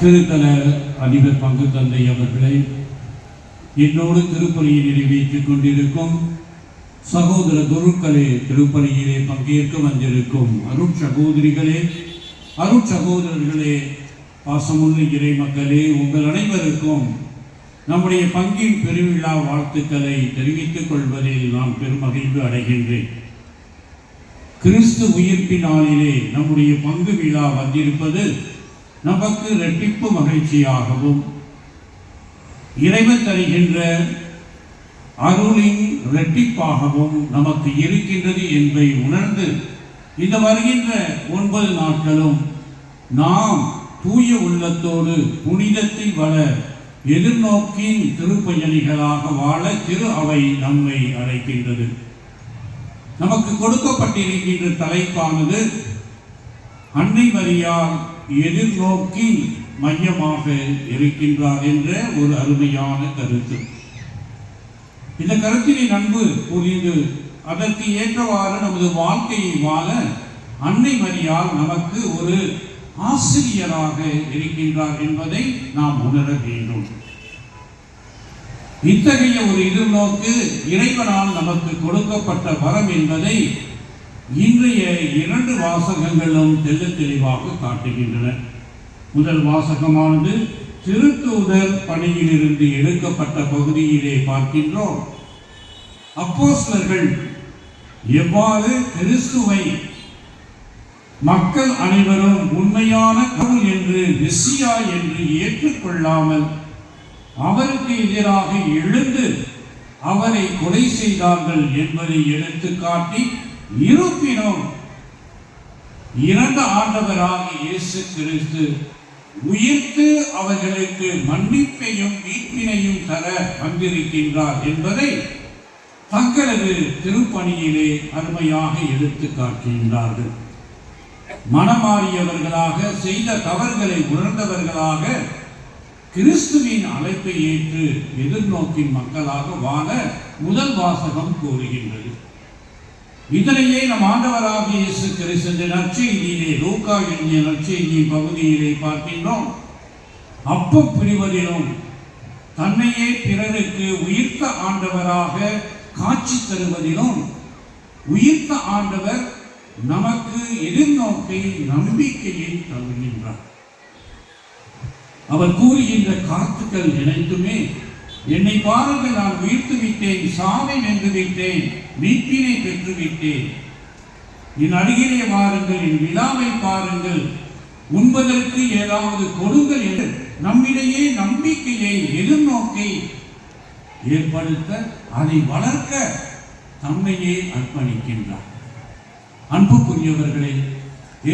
திருத்தல அதிபர் பங்கு தந்தை அவர்களை என்னோடு திருப்பலியை நிறைவேற்றிக் கொண்டிருக்கும் சகோதர குருக்களே திருப்பணியிலே பங்கேற்க வந்திருக்கும் அருட் சகோதரிகளே அருட் சகோதரர்களே பாசமுள்ள இறை மக்களே உங்கள் அனைவருக்கும் நம்முடைய பங்கின் பெருவிழா வாழ்த்துக்களை தெரிவித்துக் கொள்வதில் நான் பெருமகிழ்வு அடைகின்றேன். கிறிஸ்து உயிர்ப்பின் நம்முடைய பங்கு விழா வந்திருப்பது நமக்கு இரட்டிப்பு மகிழ்ச்சியாகவும் இறைவன் தருகின்ற அருளின் இரட்டிப்பாகவும் நமக்கு இருக்கின்றது என்பதை உணர்ந்து இந்த வருகின்ற ஒன்பது நாட்களும் நாம் தூய உள்ளத்தோடு புனிதத்தை வள எதிர்நோக்கின் திருப்பயணிகளாக வாழ திரு அவை நம்மை அழைக்கின்றது. நமக்கு கொடுக்கப்பட்டிருக்கின்ற தலைப்பானது அன்னை மரியாள் எதிர்நோக்கி மையமாக இருக்கின்றார் என்ற ஒரு அருமையான கருத்து. இந்த கருத்தினை நன்கு புரிந்து அதற்கு ஏற்றவாறு நமது வாழ்க்கையை வாழ அன்னை மரியால் நமக்கு ஒரு ஆசிரியராக இருக்கின்றார் என்பதை நாம் உணர வேண்டும். இத்தகைய ஒரு எதிர்நோக்கு இறைவனால் நமக்கு கொடுக்கப்பட்ட வரம் என்பதை இன்றைய இரண்டு வாசகங்களும் தெல்ல தெளிவாக காட்டுகின்றன. முதல் வாசகமானது திருத்தூதர் பணியிலிருந்து எடுக்கப்பட்ட பகுதியிலே பார்க்கின்றோம். அப்போஸ்லர்கள் எவ்வாறு கிறிஸ்துவை மக்கள் அனைவரும் உண்மையான கடவுள் என்று மெஸ்ஸியா என்று ஏற்றுக்கொள்ளாமல் அவருக்கு எதிராக எழுந்து அவரை கொலை செய்தார்கள் என்பதை எடுத்துக்காட்டி இருப்பினும் இறந்த ஆண்டவராக இயேசு கிறிஸ்து உயிர்த்து அவர்களுக்கு மன்னிப்பையும் மீட்பினையும் தர வந்திருக்கின்றார் என்பதை தங்களது திருப்பணியிலே அருமையாக எடுத்து காட்டுகின்றார்கள். மனமாறியவர்களாக செய்த தவறுகளை உணர்ந்தவர்களாக கிறிஸ்துவின் அழைப்பை ஏற்று எதிர்நோக்கின் மக்களாக வாழ முதல் வாசகம் கூறுகின்றது இதனையே நம் ஆண்டவராக இயேசு கிறிஸ்து நற்செய்தியிலே லூக்கா எழுதிய நற்செய்தியின் பகுதியிலே பார்க்கின்றோம். அப்போ பிரிவதிலும் தன்னையே பிறருக்கு உயிர்த்த ஆண்டவராக காட்சி தருவதிலும் உயிர்த்த ஆண்டவர் நமக்கு எதிர்நோக்கை நம்பிக்கையை தருகின்றார். அவர் கூறுகின்ற காத்துக்கள் நினைத்துமே என்னை பாருங்கள் நான் உயிர்த்து விட்டேன் சாவை வென்று விட்டேன் மீட்பினை பெற்று விட்டேன். என் அருகிலே வாருங்கள் என் விழாவை பாருங்கள். உண்பதற்கு ஏதாவது கொடுங்கள் என்று நம்மிடையே நம்பிக்கையை எதிர்நோக்கை ஏற்படுத்த அதை வளர்க்க தம்மையே அர்ப்பணிக்கின்றார். அன்புக்குரியவர்களே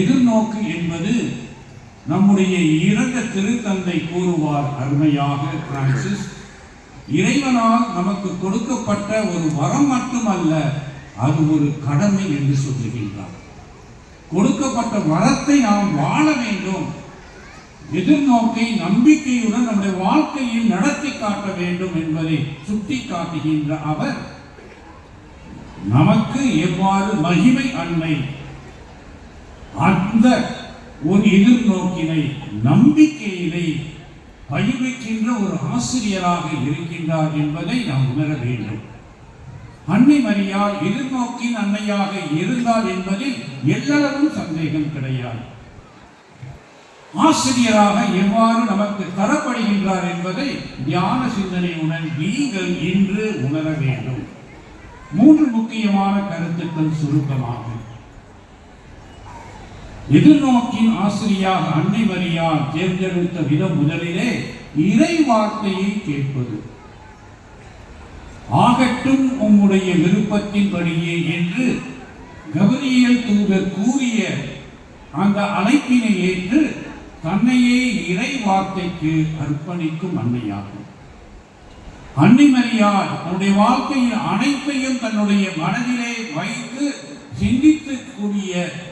எதிர்நோக்கு என்பது நம்முடைய இறந்த திருத்தந்தை கூறுவார் அருமையாக பிரான்சிஸ். இறைவனால் நமக்கு கொடுக்கப்பட்ட ஒரு வரம் மட்டுமல்ல அது ஒரு கடமை என்று சொல்லுகின்றார். கொடுக்கப்பட்ட வரத்தை நாம் வாழ வேண்டும். எதிர்நோக்கை நம்பிக்கையுடன் நம்முடைய வாழ்க்கையில் நடத்தி காட்ட வேண்டும் என்பதை சுட்டி காட்டுகின்ற அவர் நமக்கு எவ்வாறு மகிமை அன்மை அந்த ஒரு எதிர்நோக்கினை நம்பிக்கையினை பயிர்விக்கின்ற ஒரு ஆசிரியராக இருக்கின்றார் என்பதை நாம் உணர வேண்டும். அன்னை மரியா எதிர்நோக்கின் அன்னையாக இருந்தால் என்பதில் எல்லளவும் சந்தேகம் கிடையாது. ஆசிரியராக எவ்வாறு நமக்கு தரப்படுகின்றார் என்பதை தியான சிந்தனையுடன் நீங்கள் இன்று உணர வேண்டும். மூன்று முக்கியமான கருத்துக்கள் சுருக்கமாகும். எதிர்நோக்கின் ஆசிரியாக அன்னை மரியாள் தேர்ந்தெடுத்த விதம் முதலிலே இறை வார்த்தையை கேட்பது. ஆகட்டும் உம்முடைய விருப்பத்தின்படியே என்று கபரியல் தூதர் கூறிய அந்த அழைப்பினை ஏற்று தன்னையே இறை வார்த்தைக்கு அர்ப்பணிக்கும் அன்னையாகும். அன்னை மரியார் தன்னுடைய வாழ்க்கையில் அனைத்தையும் தன்னுடைய மனதிலே வைத்து சிந்தித்து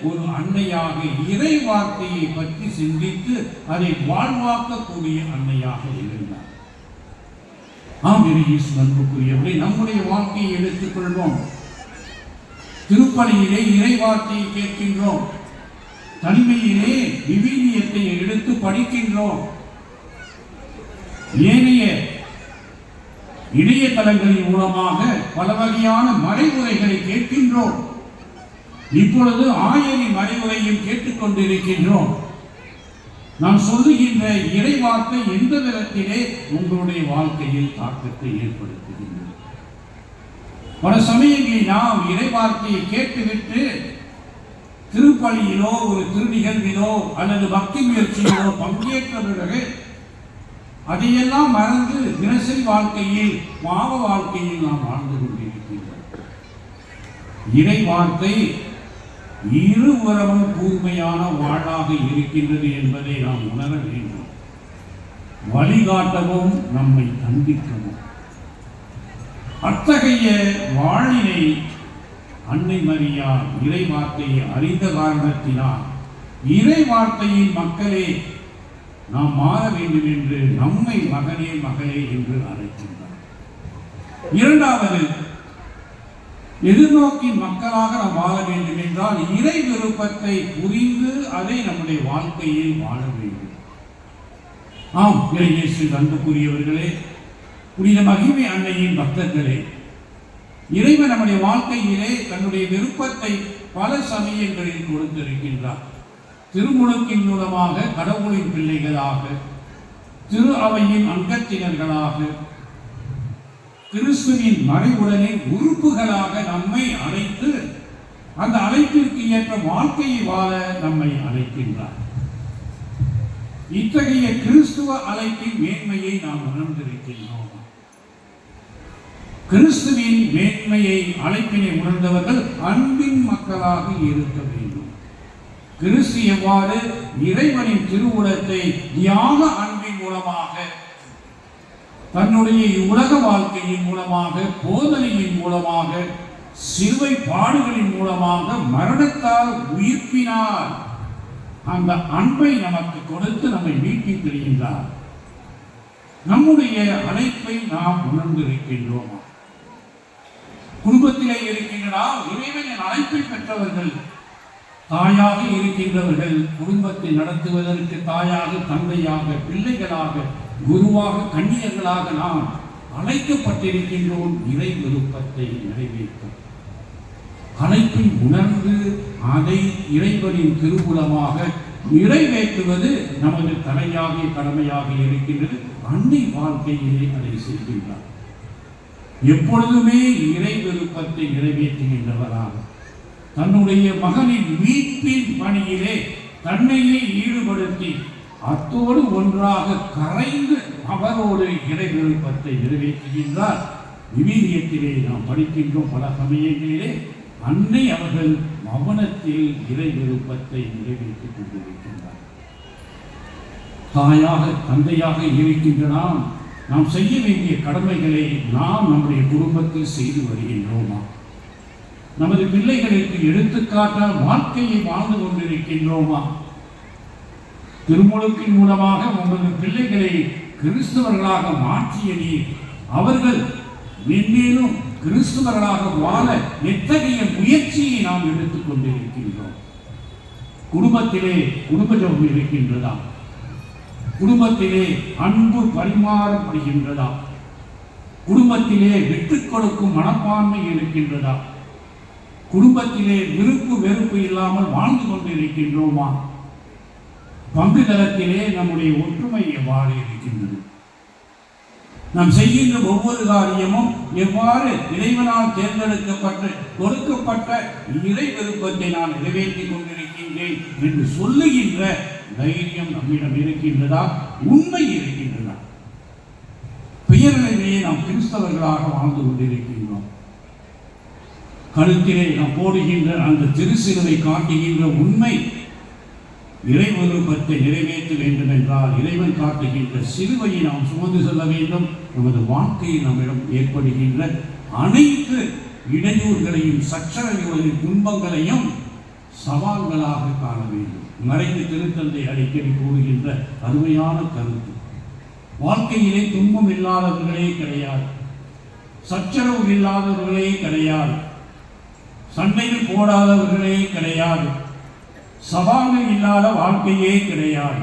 ஒரு அன்னையாக இறை வார்த்தையை பற்றி சிந்தித்து அதை வாழ்வாக்கக்கூடிய அன்னையாக இருந்தார். ஆம் இறையேசு அன்புக்குரியவரை நம்முடைய வாழ்க்கையை எடுத்துக்கொள்வோம். திருப்பணியிலே இறை வார்த்தையை கேட்கின்றோம். தனிமையிலே விவிலியத்தை எடுத்து படிக்கின்றோம். ஏனைய இணையதளங்களின் மூலமாக பல வகையான மறைமுறைகளை கேட்கின்றோம். இப்பொழுது ஆயரின் மறைவுரையும் கேட்டுக்கொண்டிருக்கின்றோம். நான் சொல்லுகின்ற இறைவார்த்தை எந்த விதத்திலே உங்களுடைய வாழ்க்கையில் தாக்கத்தை ஏற்படுத்துகின்றது? பல சமயங்களில் நாம் இறைவார்த்தையை கேட்டுவிட்டு திருப்பலியிலோ ஒரு திருநிகழ்விலோ அல்லது பக்தி முயற்சியிலோ பங்கேற்ற பிறகு அதையெல்லாம் மறந்து தினசரி வாழ்க்கையில் பாவ வாழ்க்கையில் நாம் வாழ்ந்து கொண்டிருக்கின்றோம். இறை வார்த்தை இருபுறமும் கூர்மையான வாழாக இருக்கின்றது என்பதை நாம் உணர வேண்டும். வழிகாட்டவும் நம்மை தண்டிக்கவும். அத்தகைய வாழினை அன்னை மரியா இறை வார்த்தையை அறிந்த காரணத்தினால் இறை வார்த்தையின் மக்களே நாம் மாற வேண்டும் என்று நம்மை மகனே மகளே என்று அழைக்கின்றார். இரண்டாவது எதிர்நோக்கின் மக்களாக நாம் வாழ வேண்டும் என்றால் இறை விருப்பத்தை புரிந்து அதை நம்முடைய வாழ்க்கையில் வாழ வேண்டும். ஆம் இறையேசு அன்புக்குரியவர்களே புனித மகிமை அன்னையின் பக்தர்களே இறைவன் நம்முடைய வாழ்க்கையிலே தன்னுடைய விருப்பத்தை பல சமயங்களில் கொடுத்திருக்கின்றார். திருமுழுக்கின் மூலமாக கடவுளின் பிள்ளைகளாக திரு அவையின் அங்கத்தினர்களாக கிறிஸ்துவின் மறைவுடனே உறுப்புகளாக நம்மை அழைத்து அந்த அழைப்பிற்கு ஏற்ற வாழ்க்கையை வாழ நம்மை அழைக்கின்றார். இத்தகைய கிறிஸ்துவ அழைப்பின் மேன்மையை நாம் உணர்ந்திருக்கின்றோம். கிறிஸ்துவின் மேன்மையை அழைப்பினை உணர்ந்தவர்கள் அன்பின் மக்களாக இருக்க வேண்டும். கிறிஸ்து எவ்வாறு இறைவனின் திருவுலத்தை தியான அன்பின் மூலமாக தன்னுடைய உலக வாழ்க்கையின் மூலமாக போதனையின் மூலமாக சிறுவை பாடுகளின் மூலமாக மரணத்தால் உயிர்ப்பினார். அந்த அன்பை நமக்கு கொடுத்து நம்மை மீட்டி தெரிகின்றார். நம்முடைய அழைப்பை நாம் உணர்ந்திருக்கின்றோமா? குடும்பத்திலே இருக்கின்ற நாம் இறைவனின் அழைப்பை பெற்றவர்கள். தாயாக இருக்கின்றவர்கள் குடும்பத்தை நடத்துவதற்கு தாயாக தந்தையாக பிள்ளைகளாக குருவாக கண்ணியர்களாக நாம் அழைக்கப்பட்டிருக்கின்றோம் இறை விருப்பத்தை நிறைவேற்றும். அழைப்பை உணர்ந்து அதை இறைவனின் திருவுளமாக நிறைவேற்றுவது நமது தலையாகிய கடமையாக இருக்கின்றது. அன்னை வாழ்க்கையிலே அதை செய்கின்றார். எப்பொழுதுமே இறை விருப்பத்தை நிறைவேற்றுகின்றவராக. தன்னுடைய மகனின் மீட்பின் பணியிலே தன்னையே ஈடுபடுத்தி அத்தோடு ஒன்றாக கரைந்து அவரோடு இடைநிறுத்தத்தை நிறைவேற்றுகின்றார். விவீரியத்திலே நாம் படிக்கின்றோம் பல சமயங்களிலே அன்னை அவர்கள் மௌனத்தில் இறை விருப்பத்தை நிறைவேற்றிக் கொண்டிருக்கின்றார். தாயாக தந்தையாக இருக்கின்ற நாம் நாம் செய்ய வேண்டிய கடமைகளை நாம் நம்முடைய குடும்பத்தில் செய்து வருகின்றோமா? நமது பிள்ளைகளுக்கு எடுத்துக்காட்டால் வாழ்க்கையை வாழ்ந்து கொண்டிருக்கின்றோமா? திருமுழுக்கின் மூலமாக உங்களது பிள்ளைகளை கிறிஸ்தவர்களாக மாற்றிய நீர். அவர்கள் மென்மேலும் கிறிஸ்தவர்களாக வாழ எத்தகைய முயற்சியை நாம் எடுத்துக் இருக்கின்றோம் குடும்பத்திலே குடும்ப ஜபம் இருக்கின்றதா? குடும்பத்திலே அன்பு பரிமாறப்படுகின்றதா குடும்பத்திலே விட்டுக் கொடுக்கும் மனப்பான்மை இருக்கின்றதா? குடும்பத்திலே விருப்பு வெறுப்பு இல்லாமல் வாழ்ந்து கொண்டிருக்கின்றோமா? பங்கு தளத்திலே நம்முடைய ஒற்றுமை எவ்வாறு இருக்கின்றது? நாம் செய்கின்ற ஒவ்வொரு காரியமும் எவ்வாறு இறைவனால் தேர்ந்தெடுக்கப்பட்டு கொடுக்கப்பட்ட இறை விருப்பத்தை நான் நிறைவேற்றிக் கொண்டிருக்கின்றேன் என்று சொல்லுகின்ற தைரியம் நம்மிடம் இருக்கின்றதா? உண்மை இருக்கின்றதா? பெயரிலேயே நாம் கிறிஸ்தவர்களாக வாழ்ந்து கொண்டிருக்கின்றோம். கழுத்திலே நாம் போடுகின்ற அந்த திருசிலுவை காட்டுகின்ற உண்மை இறை நிறைவேற்ற வேண்டும் என்றால் இறைவன் காட்டுகின்ற சிலுவையை நாம் சுமந்து செல்ல வேண்டும். நமது வாழ்க்கையில் நம்மிடம் ஏற்படுகின்ற அனைத்து இடையூறுகளையும் சச்சரவுகளையும் துன்பங்களையும் சவால்களாக காண வேண்டும். மறைந்து திருத்தந்தை அடிக்கடி கூறுகின்ற அருமையான கருத்து. வாழ்க்கையிலே துன்பம் இல்லாதவர்களே கிடையாது. சச்சரவு இல்லாதவர்களே கிடையாது. சண்டையில் போடாதவர்களே கிடையாது. சவால்கள் இல்லாத வாழ்க்கையே கிடையாது.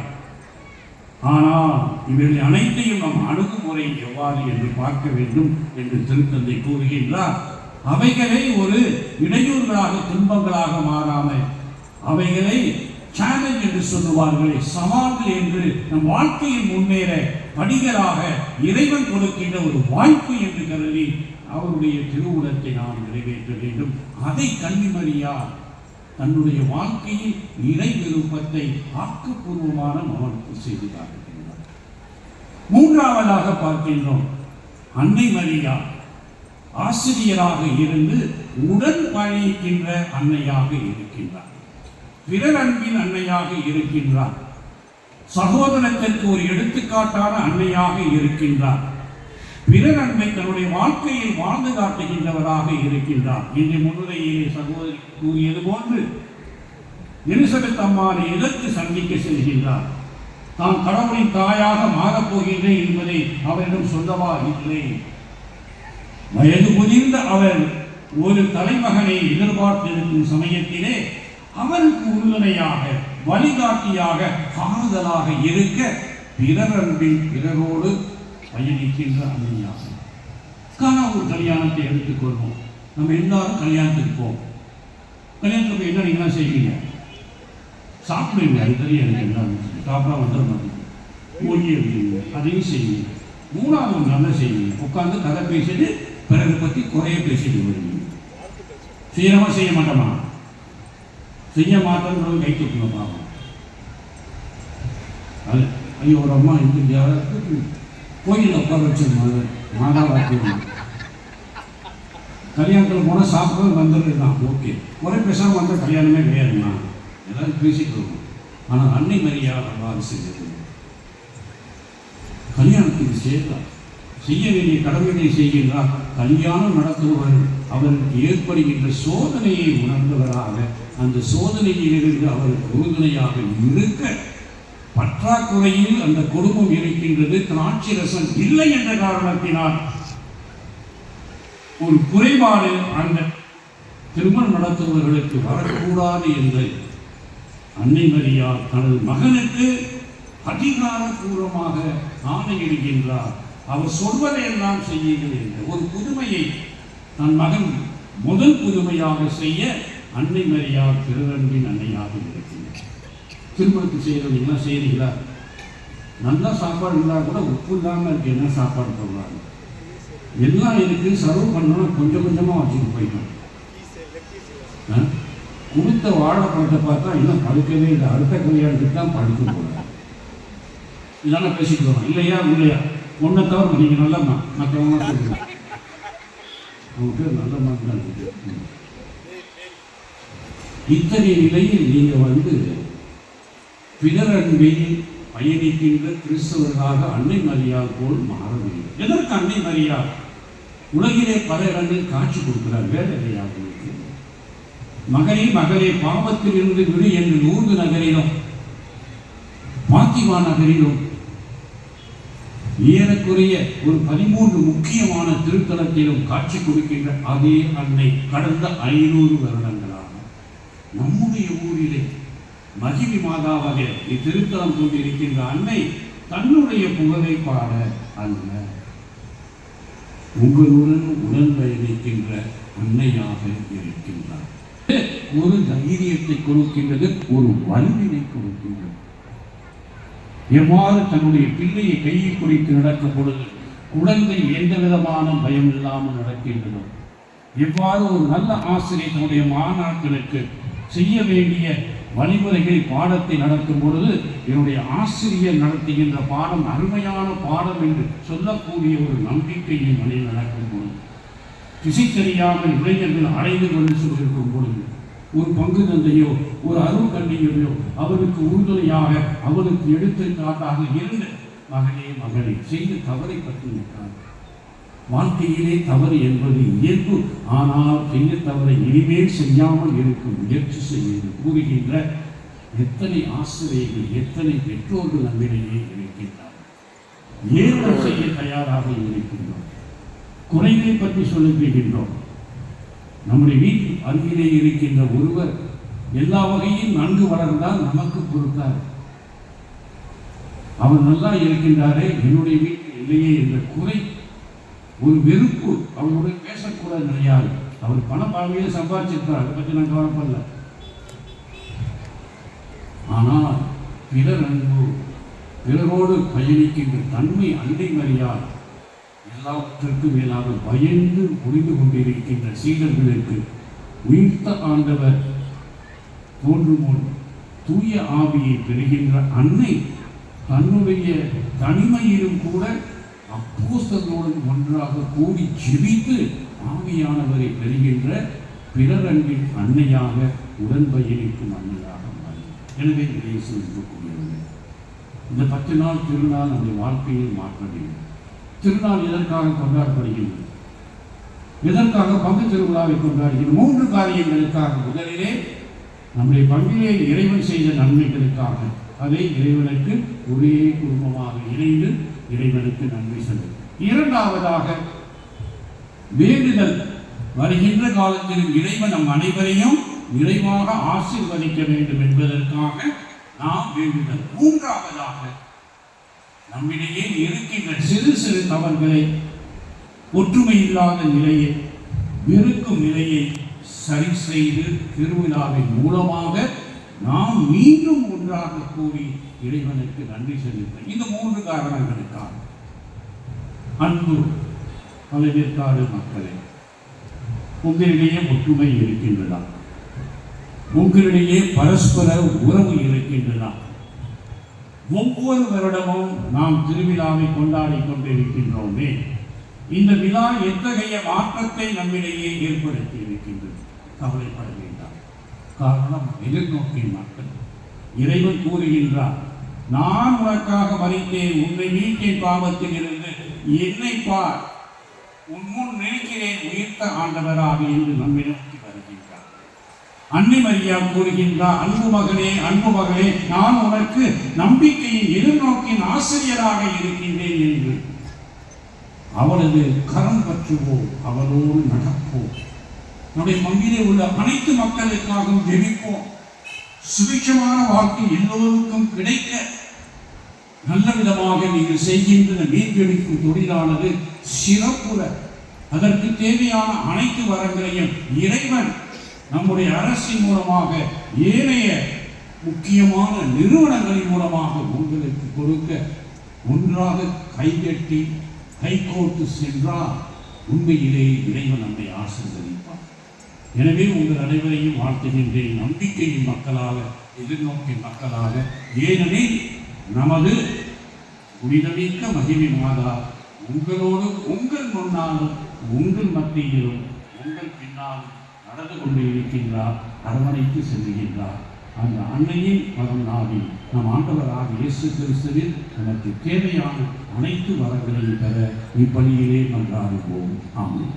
ஆனால் இவர்கள் அனைத்தையும் நம் அணுகுமுறை எவ்வாறு என்று பார்க்க வேண்டும் என்று திருத்தந்தை கூறுகின்றார். அவைகளை ஒரு இடையூறுகளாக துன்பங்களாக மாறாமல் அவைகளை சேலஞ்ச் என்று சொல்லுவார்களே சவால்கள் என்று நம் வாழ்க்கையில் முன்னேற படிகளாக இறைவன் கொடுக்கின்ற ஒரு வாய்ப்பு என்று கருதி அவருடைய திருவுடத்தை நாம் நிறைவேற்ற வேண்டும். அதை கன்னிமரியா தன்னுடைய வாழ்க்கையில் நிலை விருப்பத்தை ஆக்கப்பூர்வமான மனத்து செய்து காட்டுகின்றார். மூன்றாவதாக பார்க்கின்றோம். அன்னை மரியா ஆசிரியராக இருந்து உடன் பயணிக்கின்ற அன்னையாக இருக்கின்றார். பிறர் அன்பின் அன்னையாக இருக்கின்றார். சகோதரத்திற்கு ஒரு எடுத்துக்காட்டான அன்னையாக இருக்கின்றார். பிறர் அன்னை தன்னுடைய வாழ்க்கையில் வாழ்ந்து காட்டுகின்றவராக இருக்கின்றார். இன்று முன்னுரையிலே சகோதரி கூறியது போன்று எலிசபெத் அம்மானை எதற்கு சந்திக்க செல்கின்றார்? தான் கடவுளின் தாயாக மாறப் போகின்றேன் என்பதை அவரிடம் சொல்லவா இல்லை? வயது முதிர்ந்த அவர் ஒரு தலைமகனை எதிர்பார்த்திருக்கும் சமயத்திலே அவருக்கு உறுதுணையாக வழிகாட்டியாக ஆறுதலாக இருக்க பிறர் அன்பில் பிறரோடு பயணிக்கின்ற ஆசை காரணம் ஒரு கல்யாணத்தை எடுத்துக்கொள்வோம் நம்ம எல்லாரும் கல்யாணத்துக்கு போவோம். கல்யாணத்துக்கு போய் என்ன நீங்களாம் செய்வீங்க? சாப்பிடுவீங்க அது தெரியும் எனக்கு என்ன சாப்பிடா வந்துட மாட்டேங்குது மொழி எழுதுவீங்க அதையும் செய்வீங்க மூணாவது ஒன்று நல்லா செய்வீங்க உட்காந்து கதை பேசிட்டு பிறகு பற்றி குறைய பேசிட்டு வருவீங்க செய்யறமா செய்ய மாட்டோமா? செய்ய மாட்டோம்ன்றது கை தூக்கணும் பாவம். அது ஐயோ ஒரு அம்மா இந்த யாராவது கோயிலில் உட்கார வச்சிருந்தாங்க மாதா வாக்கியம் கல்யாணத்தில் போனால் சாப்பிட்றது வந்துடுறது தான். ஓகே. ஒரே பேசாமல் வந்தால் கல்யாணமே கிடையாதுண்ணா எல்லாரும் பேசிட்டு இருக்கோம் ஆனால் அன்னை மரியா அவ்வாறு செஞ்சது கல்யாணத்துக்கு செய்யலாம் செய்ய வேண்டிய கடமைகளை செய்கின்றார். கல்யாணம் நடத்துபவர் அவருக்கு ஏற்படுகின்ற சோதனையை உணர்ந்தவராக அந்த சோதனையிலிருந்து அவருக்கு உறுதுணையாக இருக்க பற்றாக்குறையில் அந்த குடும்பம் இருக்கின்றது திராட்சை ரசம் இல்லை என்ற காரணத்தினால். ஒரு குறைபாடு அந்த திருமணம் நடத்துபவர்களுக்கு வரக்கூடாது என்று அன்னை மரியார் தனது மகனுக்கு அதிகாரபூர்வமாக ஆணையிடுகின்றார். அவர் சொல்வதையெல்லாம் செய்யுங்கள் என்று ஒரு புதுமையை தன் மகன் முதல் புதுமையாக செய்ய அன்னை மரியார் திருவன்பின் அன்னையாக இருக்கின்றார். திருமணத்துக்கு செய்கிறவங்களாம் செய்கிறீங்களா நல்லா சாப்பாடு இருந்தால் கூட உப்பு இல்லாமல் இருக்கு என்ன சாப்பாடு போடுறாங்க? எல்லாம் இருக்கு சர்வ் பண்ணணும் கொஞ்சம் கொஞ்சமாக வச்சுட்டு போயிட்டோம் ஆ? கொடுத்த வாழைப்பழத்தை பார்த்தா இன்னும் படுக்கவே இல்லை. அடுத்த கல்யாணத்துக்கு தான் படுக்க போகிறேன் இதெல்லாம் பேசிட்டு வரோம் இல்லையா இல்லையா? ஒன்றை தவிர நீங்கள் நல்லம்மா. மற்றவங்க சொல்லுங்க. அவங்க பேர் நல்லம்மா தான் இத்தகைய நிலையில் நீங்கள் வந்து பிறர் அன்பில் பயணிக்கின்ற கிறிஸ்தவர்களாக அன்னை மரியா போல் மாற வேண்டும் எதற்கு அன்னை மரியா? உலகிலே பல இடங்களில் காட்சி கொடுக்கிறார். வேலையாக மகனே மகளே பாவத்தில் இருந்து விடு என்று நூறு நகரிலும் பாத்திமா நகரிலும் ஏறக்குறைய ஒரு பதிமூன்று முக்கியமான திருத்தலத்திலும் காட்சி கொடுக்கின்ற அதே அன்னை கடந்த ஐநூறு வருடங்களாக. நம்முடைய மகிமி மாதாவாக இத்திருத்தலம் கொண்டிருக்கின்ற அன்னை தன்னுடைய புகழை பாட அல்ல. உங்களுடன் உடன் பயணிக்கின்ற அன்னையாக இருக்கின்றார். ஒரு தைரியத்தை கொடுக்கின்றது ஒரு வலிவினை கொடுக்கின்றது. எவ்வாறு தன்னுடைய பிள்ளையை கையை குறித்து நடக்கும் பொழுது குழந்தை எந்த விதமான பயம் இல்லாமல் நடக்கின்றதோ எவ்வாறு ஒரு நல்ல ஆசிரியர் தன்னுடைய மாணாக்களுக்கு செய்ய வேண்டிய வழிமுறைகள் பாடத்தை நடத்தும் பொழுது என்னுடைய ஆசிரியர் நடத்துகின்ற பாடம் அருமையான பாடம் என்று சொல்லக்கூடிய ஒரு நம்பிக்கையின் வழி நடக்கும் பொழுது திசை தெரியாமல் இளைஞர்கள் அடைந்து கொண்டு சொல்லிருக்கும் பொழுது ஒரு பங்கு தந்தையோ ஒரு அருள் கண்ணியையோ அவருக்கு உறுதுணையாக அவருக்கு எடுத்துக்காட்டாக இருந்த மகனே மகனே செய்த தவறை பற்றி நிற்கிறார் வாழ்க்கையிலே தவறு என்பது இயல்பு. ஆனால் செய்ய தவறை இனிமேல் செய்யாமல் இருக்கும் முயற்சி செய்ய கூறுகின்ற எத்தனை ஆசிரியர்கள் எத்தனை பெற்றோர்கள் நம்மிடையே இருக்கின்றார் ஏற்பம் செய்ய தயாராக இருக்கின்றோம்? குறைவை பற்றி சொல்லுகின்றோம். நம்முடைய வீட்டில் அருகிலே இருக்கின்ற ஒருவர் எல்லா வகையும் நன்கு வளர்ந்தால் நமக்கு பொறுத்தார் அவர் நல்லா இருக்கின்றாரே என்னுடைய வீட்டில் இல்லையே என்ற குறை ஒரு வெறுப்பு. அவருடைய பேசக்கூடாது நினையாது அவர் பண பாவையே சம்பாதிச்சிருக்கார் அதை பற்றி நான் கவலைப்படல. ஆனால் பிறர் அன்பு பிறரோடு பயணிக்கின்ற தன்மை அண்டை மறியால் எல்லாவற்றிற்கும் மேலாக பயந்து புரிந்து கொண்டிருக்கின்ற சீடர்களுக்கு உயிர்த்த ஆண்டவர் தோன்றும் முன் தூய ஆவியை பெறுகின்ற அன்னை தன்னுடைய தனிமையிலும் கூட அப்போஸ்தலோடு ஒன்றாக கூடி ஜெபித்து ஆவியானவரை பெறுகின்ற பிறரன்பின் அன்னையாக உடன்பயணிக்கும் அன்னையாக மாறி. எனவே இயேசு இருக்கக்கூடியவர்கள் இந்த பத்து நாள் திருநாள் அந்த வாழ்க்கையில் மாற்றவில்லை திருநாள் எதற்காக கொண்டாடப்படுகின்றது? எதற்காக பங்கு திருவிழாவை கொண்டாடுகிறோம் மூன்று காரியங்களுக்காக முதலிலே நம்முடைய பங்கிலே இறைவன் செய்த நன்மைகளுக்காக அதை இறைவனுக்கு ஒரே குடும்பமாக இணைந்து இறைவனுக்கு நன்றி செல்லும் இரண்டாவதாக வேண்டுதல். வருகின்ற காலத்திலும் இறைவன் நம் அனைவரையும் நிறைவாக ஆசீர்வதிக்க வேண்டும் என்பதற்காக நாம் வேண்டுதல். மூன்றாவதாக நம்மிடையே இருக்கின்ற சிறு சிறு தவறுகளை ஒற்றுமை இல்லாத நிலையை வெறுக்கும் நிலையை சரி செய்து திருவிழாவின் மூலமாக நாம் மீண்டும் ஒன்றாக கூறி இறைவனுக்கு நன்றி செலுத்த. இந்த மூன்று காரணங்களுக்காக. அன்பு பலவிற்காடு மக்களே உங்களிடையே ஒற்றுமை இருக்கின்றதா? உங்களிடையே பரஸ்பர உறவு இருக்கின்றதா? ஒவ்வொரு வருடமும் நாம் திருவிழாவை கொண்டாடி கொண்டிருக்கின்றோமே இந்த விழா எத்தகைய மாற்றத்தை நம்மிடையே ஏற்படுத்தி இருக்கின்றது? கவலைப்பட வேண்டாம். காரணம் எதிர்நோக்கின் மக்கள் இறைவன் கூறுகின்றார் நான் உனக்காக மறித்தேன் உன்னை மீட்டேன் பாவத்தில் இருந்து என்னை பார். உன் முன் நினைக்கிறேன் உயிர்த்த ஆண்டவராக என்று நம்மிடம் வருகின்றார். அன்னை மரியா கூறுகின்றார் அன்பு மகனே அன்பு மகளே நான் உனக்கு நம்பிக்கையின் எதிர்நோக்கின் ஆசிரியராக இருக்கின்றேன் என்று அவளது கரம் பற்றுவோம் அவளோடு நடப்போம். நம்முடைய பங்கிலே உள்ள அனைத்து மக்களுக்காகவும் ஜெபிப்போம். சுபிட்சமான வாழ்க்கை எல்லோருக்கும் கிடைக்க நல்ல விதமாக நீங்கள் செய்கின்ற மீன்பிடிக்கும் தொழிலானது சிறப்புற. அதற்கு தேவையான அனைத்து வரங்களையும் இறைவன் நம்முடைய அரசின் மூலமாக ஏனைய முக்கியமான நிறுவனங்களின் மூலமாக உங்களுக்கு கொடுக்க ஒன்றாக கைகட்டி கைகோட்டு சென்றால் உண்மையிலேயே இறைவன் நம்மை ஆசீர்வதிப்பார். எனவே உங்கள் அனைவரையும் வாழ்த்துகின்றேன். நம்பிக்கையின் மக்களாக எதிர்நோக்கி மக்களாக ஏனெனில் நமது புனிதமிக்க மகிமை மாதா உங்களோடு உங்கள் முன்னாலும் உங்கள் மத்தியிலும் உங்கள் பின்னாலும் நடந்து கொண்டு இருக்கின்றார் அரவணைத்து செல்லுகின்றார் அந்த அன்னையின் வரம் நம் ஆண்டவராக இயேசு கிறிஸ்துவில் நமக்கு தேவையான அனைத்து வரங்களையும் பெற இப்பணியிலே நன்றாகுவோம். ஆமாம்